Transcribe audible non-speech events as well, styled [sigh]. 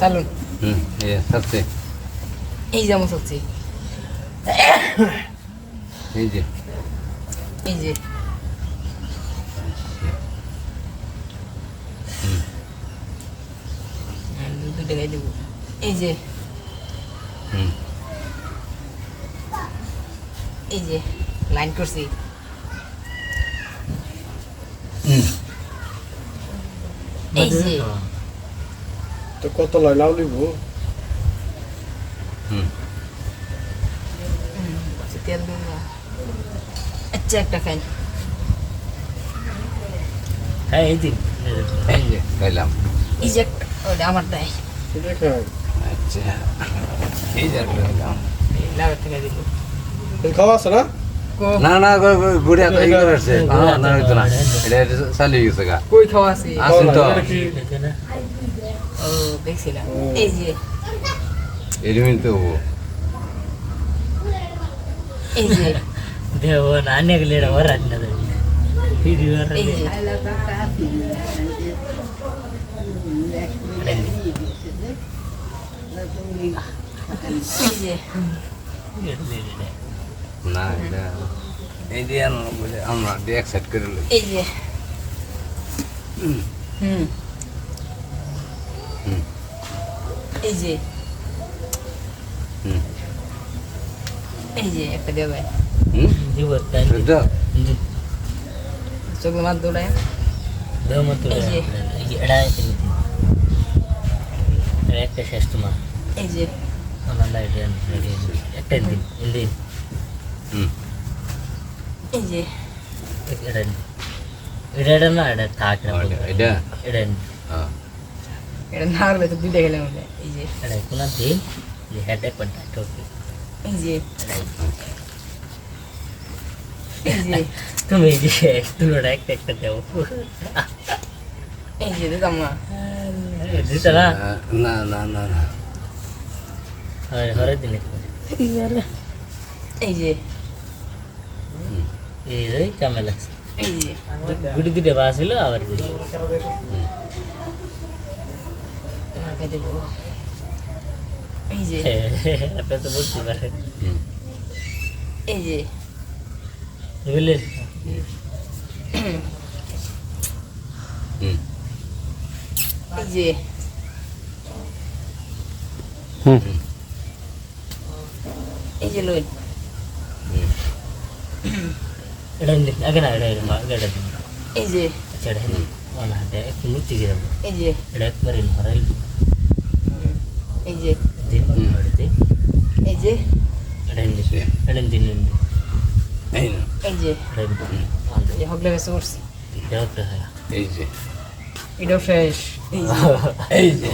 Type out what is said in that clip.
চালুন হুম এই যেমন হচ্ছে এই যে এই যে। হ্যাঁ, দেবো। এই যে। এই যে লাইন করছি। হুম। এই যে। কত লয়? লাউ লিব হুম। হুম, তেল দেবো আচ্ছা একটা খাই। হ্যাঁ এই দিন। খাইলাম। এই যে ওটা আমারটাই এটা আচ্ছা এই যে খাইলাম। থেকে দিব। খাওয়া আছে না? না না ঘুরে এই করে আসছে না হইতো না এটা এটা চালিয়ে গেছে গা। কই খাওয়া আছে? আছেন তো। এটা কি ও দেখছিলাম ও। এই যে এরকমই তো হবো। এই যে ದೇವ ನಾನೇ ಆಗಲಿ ಅವರ ಅನ್ನದ এই যে এই যে [laughs] না এটা এই যে আমরা বলে আমরা এক সাইড করে লই এই যে হুম হুম। এই যে। এই যে একটা দেবে ভাই চোখ মাত দৌড়ায় একটা শেষ তোমার। এই যে। আমার লাইটে একটা দিন দিন এই যে। এটা এটা না এটা থাক না এটা? এটা এটা না হলে তো দুইটা খেলে মনে এই যে এটা কোন দিন যে হেড এক পয়েন্ট এই যে তুমি এই যে ওটা একটা একটা দেও। এই যে দিতাম না দিতে না না না না। না হরে দিনে এই যে। এই যে কামে লাগছে এই যে। গুটি দুটো বাসিল আবার তোমাকে দেবো। এই যে। আপনি তো বুঝতে পারেন। এই যে। বুঝলেন? এই যে। হুম। এই যে লই। এটা আগে না এই যে। আচ্ছা এটা অন হাতে একটু দিয়ে দেবো এই যে এটা একবারে হরাইল এই যে দিন দিন এই যে এটা দিন এটা দিন দিন এই না এই যে এটা দিন অন এই হগলে বেসে করছি দেওয়া হয় এই যে এটাও ফ্রেশ এই যে